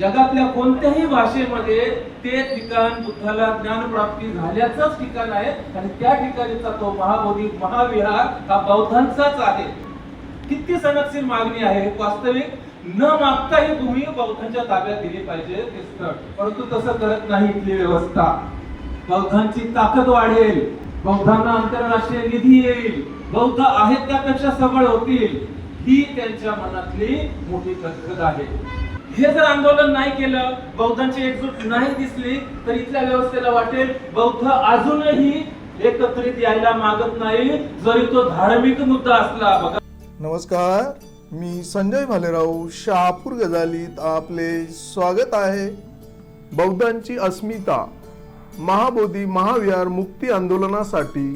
जगातल्या कोणत्याही भाषेमध्ये ते ठिकाण बुद्धाला ज्ञानप्राप्ती झाल्याचंच ठिकाण आहे आणि त्या ठिकाणीचा तो महाबोधी महाविहार हा बौद्धांचाच आहे. किती सनदशीर मागणी आहे वास्तविक न मागताही तुम्ही बौद्धांच्या ताब्यात दिली पाहिजे ते स्थळ. परंतु तसं करत नाही इथली व्यवस्था. बौद्धांची ताकद वाढेल. बौद्धांना आंतरराष्ट्रीय निधी येईल. बौद्ध आहेत त्यापेक्षा सबळ होतील. ही त्यांच्या मनातली मोठी कटकट आहे. हे जर आंदोलन नाही केलं बौद्धांची एकजूट नाही दिसली तर इथल्या व्यवस्थेला वाटेल बौद्ध अजूनही एकत्रित यायला मागत नाही जरी तो धार्मिक मुद्दा असला. बघा. नमस्कार मी संजय भालेराव शहापूर गजालीत आपले स्वागत आहे. बौद्धांची अस्मिता महाबोधी महाविहार मुक्ती आंदोलनासाठी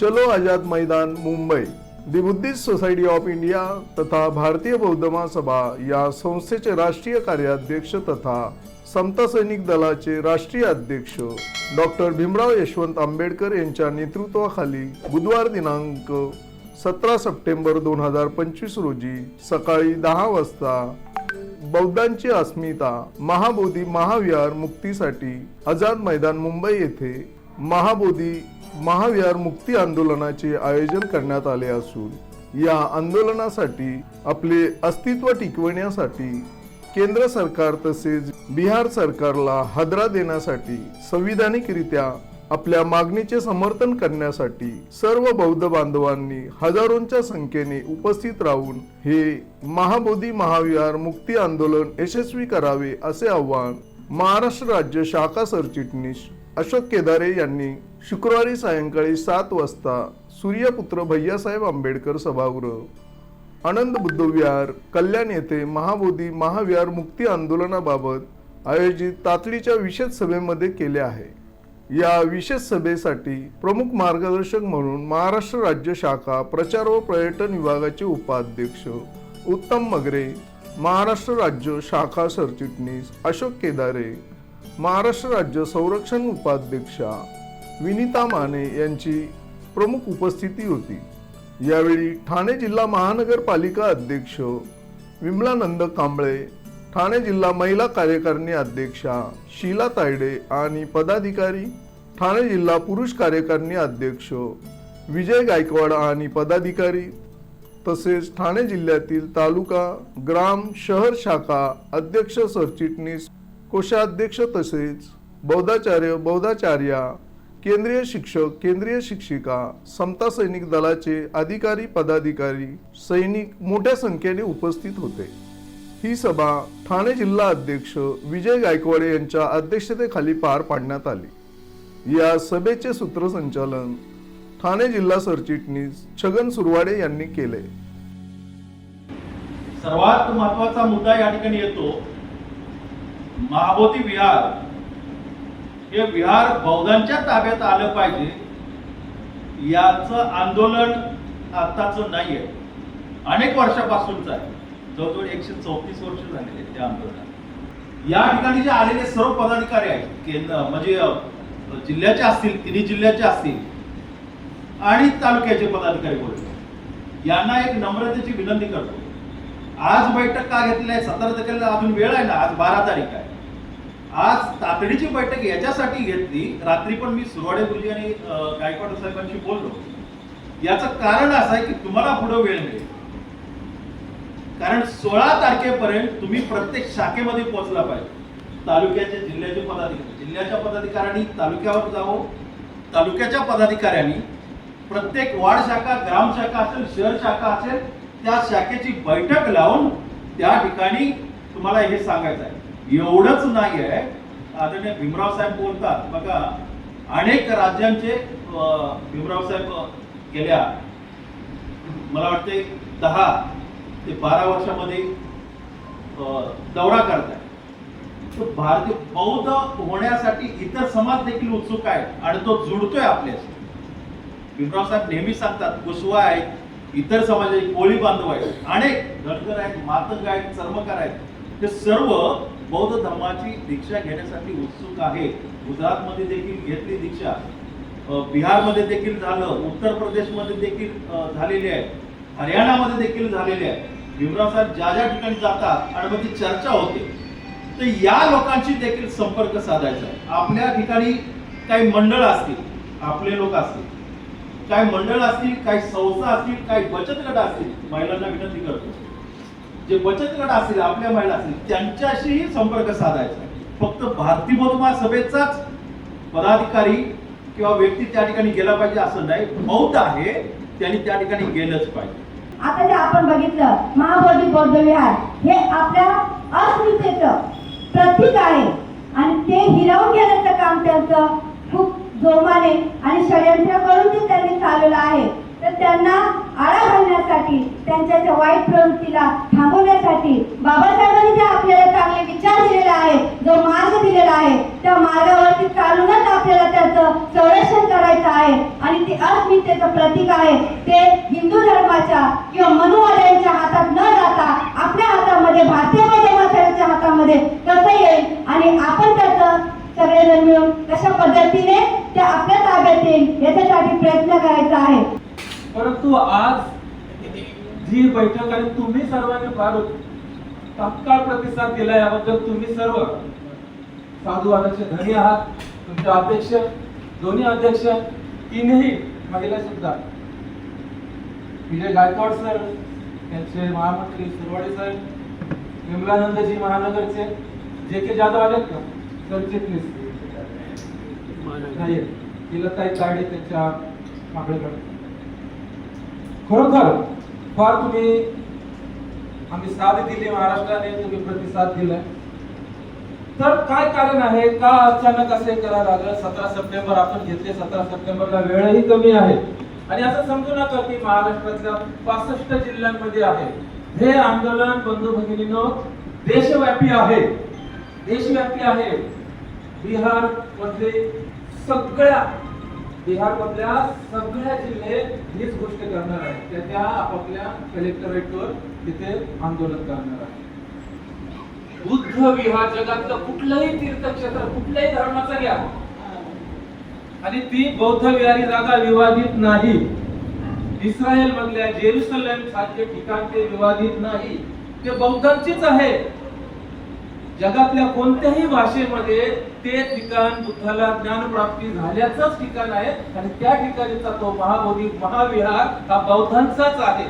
चलो आझाद मैदान मुंबई. दि बुद्धिस्ट सोसायटी ऑफ इंडिया तथा भारतीय बौद्ध महासभा या संस्थेचे राष्ट्रीय कार्याध्यक्ष तथा समता सैनिक दलाचे राष्ट्रीय अध्यक्ष डॉक्टर भीमराव यशवंत आंबेडकर यांच्या नेतृत्वाखाली बुधवार दिनांक सतरा सप्टेंबर दोन हजार पंचवीस रोजी सकाळी दहा वाजता बौद्धांची अस्मिता महाबोधी महाविहार मुक्तीसाठी आझाद मैदान मुंबई येथे महाबोधी महाविहार मुक्ती आंदोलनाचे आयोजन करण्यात आले असून या आंदोलनासाठी आपले अस्तित्व टिकवण्यासाठी केंद्र सरकार तसेच बिहार सरकारला हादरा देण्यासाठी संविधानिकरित्या आपल्या मागणीचे समर्थन करण्यासाठी सर्व बौद्ध बांधवांनी हजारोंच्या संख्येने उपस्थित राहून हे महाबोधी महाविहार मुक्ती आंदोलन यशस्वी करावे असे आवाहन महाराष्ट्र राज्य शाखा सरचिटणीस अशोक केदारे यांनी शुक्रवारी सायंकाळी सात वाजता सूर्यपुत्र भैयासाहेब आंबेडकर सभागृह आनंद बुद्ध विहार कल्याण येथे महाबोधी महाविहार मुक्ती आंदोलनाबाबत आयोजित तातडीच्या विशेष सभेमध्ये केले आहे. या विशेष सभेसाठी प्रमुख मार्गदर्शक म्हणून महाराष्ट्र राज्य शाखा प्रचार व पर्यटन विभागाचे उपाध्यक्ष उत्तम मगरे महाराष्ट्र राज्य शाखा सरचिटणीस अशोक केदारे महाराष्ट्र राज्य संरक्षण उपाध्यक्षा विनिता माने यांची प्रमुख उपस्थिती होती. यावेळी ठाणे जिल्हा महानगरपालिका अध्यक्ष विमलानंद कांबळे ठाणे जिल्हा महिला कार्यकारिणी अध्यक्षा शीला तायडे आणि पदाधिकारी ठाणे जिल्हा पुरुष कार्यकारिणी अध्यक्ष विजय गायकवाड आणि पदाधिकारी तसेच ठाणे जिल्ह्यातील तालुका ग्राम शहर शाखा अध्यक्ष सरचिटणीस कोषाध्यक्ष तसेच बौद्धाचार्य बौद्धाचार्या केंद्रीय शिक्षक केंद्रीय शिक्षिका समता सैनिक दलाचे अधिकारी पदाधिकारी सैनिक मोठ्या संख्येने उपस्थित होते. ही सभा ठाणे जिल्हा अध्यक्ष विजय गायकवाडे यांच्या अध्यक्षतेखाली पार पाडण्यात आली. या सभेचे सूत्रसंचालन ठाणे जिल्हा सरचिटणीस छगन सुरवाडे यांनी केले. सर्वात महत्त्वाचा मुद्दा या ठिकाणी येतो. महाबोधी विहार. हे विहार बौद्धांच्या ताब्यात आलं पाहिजे. याचं आंदोलन आताच आहे अनेक वर्षापासूनच आहे. जवळजवळ एकशे चौतीस वर्ष झालेले त्या आंदोलनात या ठिकाणी जे आलेले सर्व पदाधिकारी आहेत केंद्र म्हणजे जिल्ह्याचे असतील तिन्ही जिल्ह्याचे असतील आणि तालुक्याचे पदाधिकारी बोलतो यांना एक नम्रतेची विनंती करतो. आज बैठक का घेतली आहे सतरा तारखेला अजून वेळ आहे ना? आज बारा तारीख आहे. आज तातडीची बैठक याच्यासाठी घेतली. रात्री पण मी सुरवाडे गुरुजी आणि गायकवाड साहेबांशी बोललो. याचं कारण असं आहे की तुम्हाला पुढे वेळ मिळेल. कारण सोळा तारखेपर्यंत तुम्ही प्रत्येक शाखेमध्ये पोहोचला पाहिजे. तालुक्याचे जिल्ह्याचे पदाधिकारी जिल्ह्याच्या पदाधिकाऱ्यांनी तालुक्यावर जावं तालुक्याच्या पदाधिकाऱ्यांनी प्रत्येक वार्ड शाखा ग्राम शाखा असेल शहर शाखा असेल त्या शाखेची बैठक लावून त्या ठिकाणी तुम्हाला हे सांगायचं आहे. एवढंच नाही आहे आदरणीय भीमराव साहेब बोलतात. बघा अनेक राज्यांचे भीमराव साहेब गेल्या मला वाटते दहा ते बारा वर्षामध्ये दौरा करताय तर भारतीय बौद्ध होण्यासाठी इतर समाज देखील उत्सुक आहे आणि तो जुडतोय आपल्याशी. भीमराव साहेब नेहमी सांगतात कुशवा आहेत इतर समाजाचे कोळी बांधव आहेत अनेक धनगर आहेत मातंग आहेत चर्मकार आहेत. ते सर्व बौद्ध धर्माची दीक्षा घेण्यासाठी उत्सुक आहे. गुजरातमध्ये देखील घेतली दीक्षा. बिहारमध्ये देखील झालं. उत्तर प्रदेशमध्ये देखील झालेली आहे. हरियाणामध्ये देखील झालेले आहे. भीमराव साहेब ज्या ज्या ठिकाणी जातात आणि मग ती चर्चा होते. तर या लोकांशी देखील संपर्क साधायचा आहे. आपल्या ठिकाणी काही मंडळ असतील आपले लोक असतील काही मंडळ असतील काही संस्था असतील काही बचत गट असतील महिलांना विनंती करतो. जे बचत गट असतील आपल्या महिला असतील त्यांच्याशीही संपर्क साधायचा. फक्त भारती बहुमा सभेचाच पदाधिकारी किंवा व्यक्ती त्या ठिकाणी गेला पाहिजे असं नाही बौद्ध आहे त्यांनी त्या ठिकाणी गेलंच पाहिजे. आता जे आपण बघितलं महाबोधी बौद्ध विहार हे आपल्या अस्मितेचं प्रतीक आहे. आणि ते हिरावून घेण्याचं काम त्यांचं खूप जोमाने आणि षडयंत्र करून ते त्यांनी चालवलं आहे. त्यांना आळा घालण्यासाठी त्यांच्या त्या वाईट प्रवृत्तीला थांबवण्यासाठी बाबासाहेबांनी जे आपल्याला चांगले विचार दिलेले आहेत जो मार्ग दिलेला आहे त्या मार्गावरती चालूनच आपल्याला त्याचं संरक्षण करायचं आहे. आणि ते अस्मितेचं प्रतीक आहे. ते हिंदू धर्माच्या किंवा मनुवाद्यांच्या हातात न जाता आपल्या हातामध्ये भारतीय माध्यमाच्या हातामध्ये कसं येईल आणि आपण त्याचं सगळेजण मिळून कशा पद्धतीने ते आपल्या ताब्यात येईल याच्यासाठी प्रयत्न करायचा आहे. परंतु आज जी बैठक आणि तुम्ही सर्वांनी फार तात्काळ प्रतिसाद दिला याबद्दल तुम्ही सर्व साधुवादाचे धनी आहात. तुमचे अध्यक्ष दोन्ही अध्यक्ष तीनही महिला सुद्धा. विजय गायकवाड सर त्यांचे महामंत्री सुरवाडे साहेब विमलानंदजी महानगरचे जे के जाधव आलेत का? सरचिटणीस. नाही तिलताई ताडे त्यांच्या मागेकडे खरोखर फार तुम्ही आम्ही साथ दिली महाराष्ट्राने तुम्ही प्रतिसाद दिलाय तर काय कारण आहे? का अचानक असे करा लागलं? सतरा सप्टेंबर आपण घेतले सतरा सप्टेंबरला वेळही कमी आहे. आणि असं समजू नका की महाराष्ट्रातल्या पासष्ट जिल्ह्यांमध्ये आहे. हे आंदोलन बंधू भगिनीनं देशव्यापी आहे. देशव्यापी आहे. बिहार मधले सगळ्या बिहारमधल्या सगळ्या जिल्हे हीच गोष्ट करणार आहेत. त्या त्या आपापल्या कलेक्टरेटवर तिथे आंदोलन करणार आहे बुद्ध विहार जगातलं कुठलंही तीर्थक्षेत्र कुठल्याही धर्माचं घ्या. आणि ती बौद्ध विहारी जागा विवादित नाही. इस्रायल मधल्या जेरुसलेम सारखे ठिकाण ते विवादित नाही. ते बौद्धांचीच आहे. जगातल्या कोणत्याही भाषेमध्ये ते ठिकाण बुद्धाला ज्ञानप्राप्ती झाल्याचंच ठिकाण आहे आणि त्या ठिकाणीचा तो महाबोधी महाविहार हा बौद्धांचाच आहे.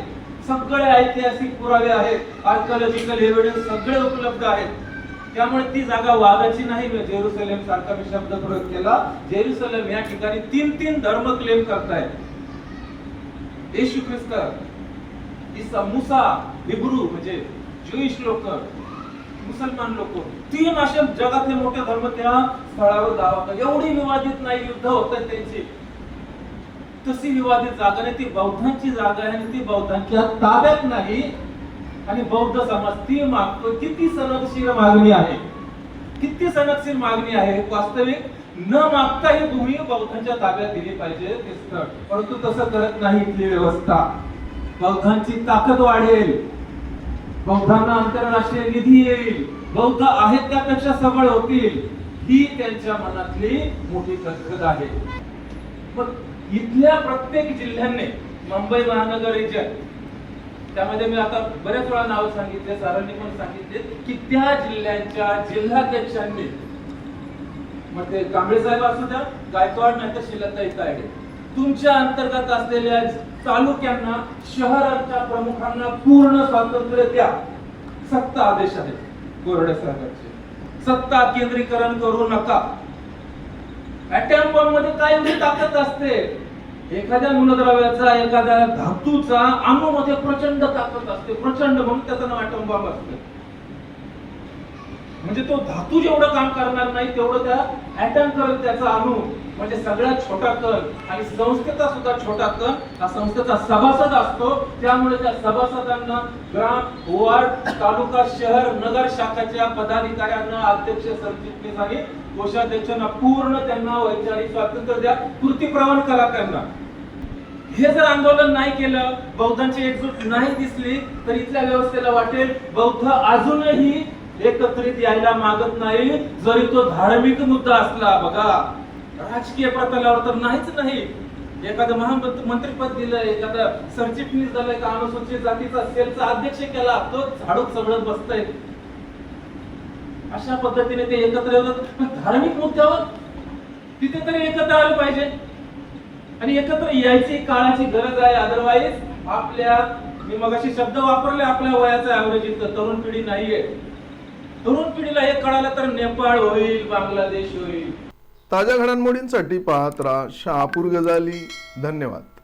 सगळे ऐतिहासिक पुरावे आहेत. आर्किओलॉजिकल एव्हिडन्स सगळे उपलब्ध आहेत. त्यामुळे ती जागा वादाची नाही. मी जेरुसलेम सारखा मी शब्द प्रयोग केला. जेरुसलेम या ठिकाणी तीन तीन धर्म क्लेम करतायत. येशू ख्रिस्त इसा मुसा हिब्रू म्हणजे ज्युईश लोक मुसलमान लोक. तीन असे जगातले मोठे धर्म त्या स्थळावर दावा एवढी विवादित नाही युद्ध होत त्यांची. तशी विवादित जागा नाही. ती बौद्धांची जागा आहे आणि ती बौद्धांच्या ताब्यात नाही. आणि बौद्ध समाज ती मागतो किती सनदशीर मागणी आहे? किती सनदशीर मागणी आहे? वास्तविक न मागता ही भूमी बौद्धांच्या ताब्यात दिली पाहिजे ते स्थळ. परंतु तसं करत नाही इथली व्यवस्था. बौद्धांची ताकद वाढेल. बौद्धांना आंतरराष्ट्रीय निधी येईल. बौद्ध आहेत त्यापेक्षा सबळ होतील. ही त्यांच्या मनातली मोठी कदकद आहे. मग इथल्या प्रत्येक जिल्ह्याने मुंबई महानगर रिजन त्यामध्ये मी आता बऱ्याच वेळा नाव सांगितले सरांनी पण सांगितले की त्या जिल्ह्यांच्या जिल्हाध्यक्षांनी मग ते कांबळे साहेब असू द्या गायकवाड नाही तर शिलताई तुमच्या अंतर्गत असलेल्या तालुक्यांना शहरांच्या प्रमुखांना पूर्ण स्वातंत्र्य द्या. सत्ता आदेश आहे. कोरडे साहेबांचे सत्ता केंद्रीकरण करू नका. अटॅममध्ये काय एवढी ताकद असते. एखाद्या मूलद्रव्याचा एखाद्या धातूचा अणूमध्ये प्रचंड ताकद असते. प्रचंड म्हणून त्याचं नाव अटॉम बॉम्ब असते. म्हणजे तो धातू जेवढं काम करणार नाही तेवढं त्या ऍटम करेल त्याचा अणू म्हणजे सगळ्यात छोटा कण आणि संस्थेचा सुद्धा छोटा कण हा संस्थेचा सभासद असतो. त्यामुळे त्या सभासदांना ग्राम वार्ड तालुका शहर नगर शाखाच्या पदाधिकाऱ्यांना अध्यक्ष सरचिटणीस आणि कोषाध्यक्षांना पूर्ण त्यांना वैचारिक स्वातंत्र्य द्या कृती प्रवण करा त्यांना. हे जर आंदोलन नाही केलं बौद्धांची एकजूट नाही दिसली तर इथल्या व्यवस्थेला वाटेल. बौद्ध अजूनही एकत्रित यायला मागत नाही. जरी तो धार्मिक मुद्दा असला बघा राजकीय प्रतलावर तर नाहीच नाही. एखादं महामंत्री मंत्रीपद दिलं एखादं सरचिटणीस झालं एका अनुसूचित जातीचा सेलचा अध्यक्ष केला तो झाडूक सगळं बसतय. अशा पद्धतीने ते एकत्र येतात. पण धार्मिक मुद्द्यावर तिथे तरी एकत्र आलं पाहिजे. आणि एकत्र यायची काळाची गरज आहे. अदरवाईज आपल्या मी मग मगाशी शब्द वापरले आपल्या वयाचा ऍव्हरेज इथं तरुण पिढी नाहीये. तरुण पिढीला हे कळालं तर नेपाळ होईल बांगलादेश होईल. ताज्या घडामोडींसाठी पाहत राहा शहापूर गजाली. धन्यवाद.